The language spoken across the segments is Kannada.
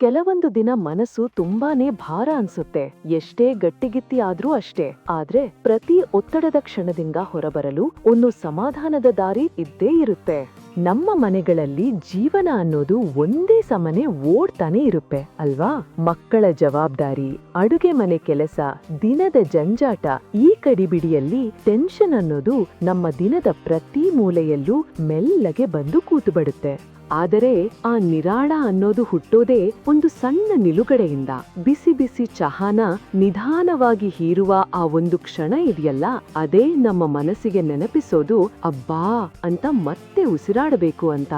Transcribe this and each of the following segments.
ಕೆಲವೊಂದು ದಿನ ಮನಸ್ಸು ತುಂಬಾನೇ ಭಾರ ಅನ್ಸುತ್ತೆ. ಎಷ್ಟೇ ಗಟ್ಟಿಗಿತ್ತಿ ಆದ್ರೂ ಅಷ್ಟೇ. ಆದ್ರೆ ಪ್ರತಿ ಒತ್ತಡದ ಕ್ಷಣದಿಂದ ಹೊರಬರಲು ಒಂದು ಸಮಾಧಾನದ ದಾರಿ ಇದ್ದೇ ಇರುತ್ತೆ. ನಮ್ಮ ಮನೆಗಳಲ್ಲಿ ಜೀವನ ಅನ್ನೋದು ಒಂದೇ ಸಮನೆ ಓಡ್ತಾನೆ ಇರುತ್ತೆ, ಅಲ್ವಾ? ಮಕ್ಕಳ ಜವಾಬ್ದಾರಿ, ಅಡುಗೆ ಮನೆ ಕೆಲಸ, ದಿನದ ಜಂಜಾಟ, ಈ ಕಡಿಬಿಡಿಯಲ್ಲಿ ಟೆನ್ಷನ್ ಅನ್ನೋದು ನಮ್ಮ ದಿನದ ಪ್ರತಿ ಮೂಲೆಯಲ್ಲೂ ಮೆಲ್ಲಗೆ ಬಂದು ಕೂತುಬಿಡುತ್ತೆ ಆದರೆ ಆ ನಿರಾಳ ಅನ್ನೋದು ಹುಟ್ಟೋದೇ ಒಂದು ಸಣ್ಣ ನಿಲುಗಡೆಯಿಂದ. ಬಿಸಿ ಬಿಸಿ ಚಹಾನ ನಿಧಾನವಾಗಿ ಹೀರುವ ಆ ಒಂದು ಕ್ಷಣ ಇದೆಯಲ್ಲ, ಅದೇ ನಮ್ಮ ಮನಸ್ಸಿಗೆ ನೆನಪಿಸೋದು, ಅಬ್ಬಾ, ಅಂತ ಮತ್ತೆ ಉಸಿರಾಡಬೇಕು ಅಂತ.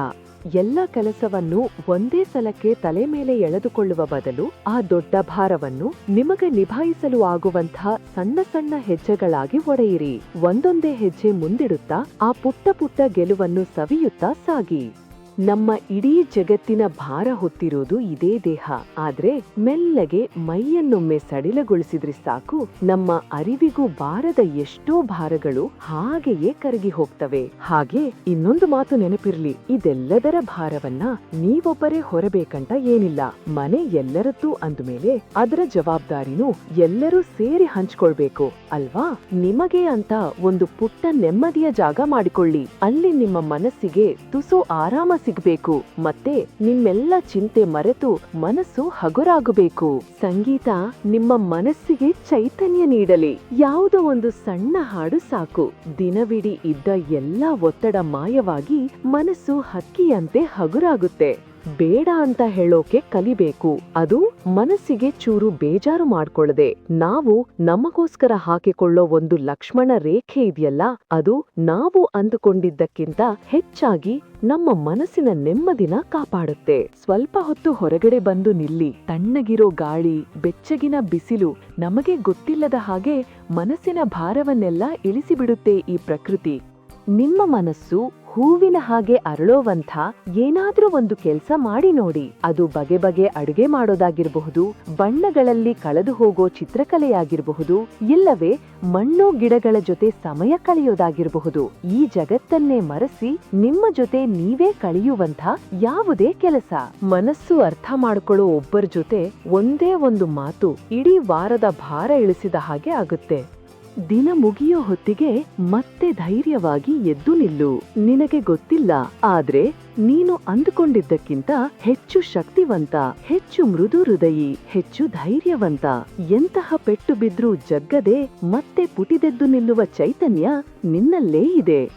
ಎಲ್ಲ ಕೆಲಸವನ್ನು ಒಂದೇ ಸಲಕ್ಕೆ ತಲೆ ಮೇಲೆ ಎಳೆದುಕೊಳ್ಳುವ ಬದಲು ಆ ದೊಡ್ಡ ಭಾರವನ್ನು ನಿಮಗೆ ನಿಭಾಯಿಸಲು ಆಗುವಂತಹ ಸಣ್ಣ ಸಣ್ಣ ಹೆಜ್ಜೆಗಳಾಗಿ ಒಡೆಯಿರಿ. ಒಂದೊಂದೇ ಹೆಜ್ಜೆ ಮುಂದಿಡುತ್ತಾ ಆ ಪುಟ್ಟ ಪುಟ್ಟ ಗೆಲುವನ್ನು ಸವಿಯುತ್ತಾ ಸಾಗಿ. ನಮ್ಮ ಇಡೀ ಜಗತ್ತಿನ ಭಾರ ಹೊತ್ತಿರೋದು ಇದೇ ದೇಹ. ಆದ್ರೆ ಮೆಲ್ಲಗೆ ಮೈಯನ್ನೊಮ್ಮೆ ಸಡಿಲಗೊಳಿಸಿದ್ರೆ ಸಾಕು, ನಮ್ಮ ಅರಿವಿಗೂ ಬಾರದ ಎಷ್ಟೋ ಭಾರಗಳು ಹಾಗೆಯೇ ಕರಗಿ ಹೋಗ್ತವೆ. ಹಾಗೆ ಇನ್ನೊಂದು ಮಾತು ನೆನಪಿರ್ಲಿ, ಇದೆಲ್ಲದರ ಭಾರವನ್ನ ನೀವೊಬ್ಬರೇ ಹೊರಬೇಕಂತ ಏನಿಲ್ಲ. ಮನೆ ಎಲ್ಲರದ್ದು ಅಂದ್ಮೇಲೆ ಅದರ ಜವಾಬ್ದಾರಿನೂ ಎಲ್ಲರೂ ಸೇರಿ ಹಂಚ್ಕೊಳ್ಬೇಕು, ಅಲ್ವಾ? ನಿಮಗೆ ಅಂತ ಒಂದು ಪುಟ್ಟ ನೆಮ್ಮದಿಯ ಜಾಗ ಮಾಡಿಕೊಳ್ಳಿ. ಅಲ್ಲಿ ನಿಮ್ಮ ಮನಸ್ಸಿಗೆ ತುಸು ಆರಾಮ ಸಿಗ್ಬೇಕು. ಮತ್ತೆ ನಿಮ್ಮೆಲ್ಲ ಚಿಂತೆ ಮರೆತು ಮನಸ್ಸು ಹಗುರಾಗಬೇಕು. ಸಂಗೀತ ನಿಮ್ಮ ಮನಸ್ಸಿಗೆ ಚೈತನ್ಯ ನೀಡಲಿ. ಯಾವುದೋ ಒಂದು ಸಣ್ಣ ಹಾಡು ಸಾಕು. ದಿನವಿಡೀ ಇದ್ದ ಎಲ್ಲಾ ಒತ್ತಡ ಮಾಯವಾಗಿ ಮನಸ್ಸು ಹಕ್ಕಿಯಂತೆ ಹಗುರಾಗುತ್ತೆ. ಬೇಡ ಅಂತ ಹೇಳೋಕೆ ಕಲಿಬೇಕು. ಅದು ಮನಸ್ಸಿಗೆ ಚೂರು ಬೇಜಾರು ಮಾಡ್ಕೊಳ್ಳದೆ. ನಾವು ನಮಗೋಸ್ಕರ ಹಾಕಿಕೊಳ್ಳೋ ಒಂದು ಲಕ್ಷ್ಮಣ ರೇಖೆ ಇದೆಯಲ್ಲ, ಅದು ನಾವು ಅಂದುಕೊಂಡಿದ್ದಕ್ಕಿಂತ ಹೆಚ್ಚಾಗಿ ನಮ್ಮ ಮನಸ್ಸಿನ ನೆಮ್ಮದಿನ ಕಾಪಾಡುತ್ತೆ. ಸ್ವಲ್ಪ ಹೊತ್ತು ಹೊರಗಡೆ ಬಂದು ನಿಲ್ಲಿ. ತಣ್ಣಗಿರೋ ಗಾಳಿ, ಬೆಚ್ಚಗಿನ ಬಿಸಿಲು ನಮಗೆ ಗೊತ್ತಿಲ್ಲದ ಹಾಗೆ ಮನಸ್ಸಿನ ಭಾರವನ್ನೆಲ್ಲ ಇಳಿಸಿಬಿಡುತ್ತೆ ಈ ಪ್ರಕೃತಿ. ನಿಮ್ಮ ಮನಸ್ಸು ಹೂವಿನ ಹಾಗೆ ಅರಳೋವಂಥ ಏನಾದ್ರೂ ಒಂದು ಕೆಲಸ ಮಾಡಿ ನೋಡಿ. ಅದು ಬಗೆ ಬಗೆ ಅಡುಗೆ ಮಾಡೋದಾಗಿರಬಹುದು, ಬಣ್ಣಗಳಲ್ಲಿ ಕಳೆದು ಹೋಗೋ ಚಿತ್ರಕಲೆಯಾಗಿರಬಹುದು, ಇಲ್ಲವೇ ಮಣ್ಣು ಗಿಡಗಳ ಜೊತೆ ಸಮಯ ಕಳೆಯೋದಾಗಿರಬಹುದು. ಈ ಜಗತ್ತನ್ನೇ ಮರೆಸಿ ನಿಮ್ಮ ಜೊತೆ ನೀವೇ ಕಳೆಯುವಂಥ ಯಾವುದೇ ಕೆಲಸ. ಮನಸ್ಸು ಅರ್ಥ ಮಾಡ್ಕೊಳ್ಳೋ ಒಬ್ಬರ ಜೊತೆ ಒಂದೇ ಒಂದು ಮಾತು ಇಡೀ ವಾರದ ಭಾರ ಇಳಿಸಿದ ಹಾಗೆ ಆಗುತ್ತೆ. ದಿನ ಮುಗಿಯೋ ಹೊತ್ತಿಗೆ ಮತ್ತೆ ಧೈರ್ಯವಾಗಿ ಎದ್ದು ನಿಲ್ಲು. ನಿನಗೆ ಗೊತ್ತಿಲ್ಲ, ಆದ್ರೆ ನೀನು ಅಂದುಕೊಂಡಿದ್ದಕ್ಕಿಂತ ಹೆಚ್ಚು ಶಕ್ತಿವಂತ, ಹೆಚ್ಚು ಮೃದು ಹೃದಯಿ, ಹೆಚ್ಚು ಧೈರ್ಯವಂತ. ಎಂತಹ ಪೆಟ್ಟು ಬಿದ್ರೂ ಜಗ್ಗದೆ ಮತ್ತೆ ಪುಟಿದೆದ್ದು ನಿಲ್ಲುವ ಚೈತನ್ಯ ನಿನ್ನಲ್ಲೇ ಇದೆ.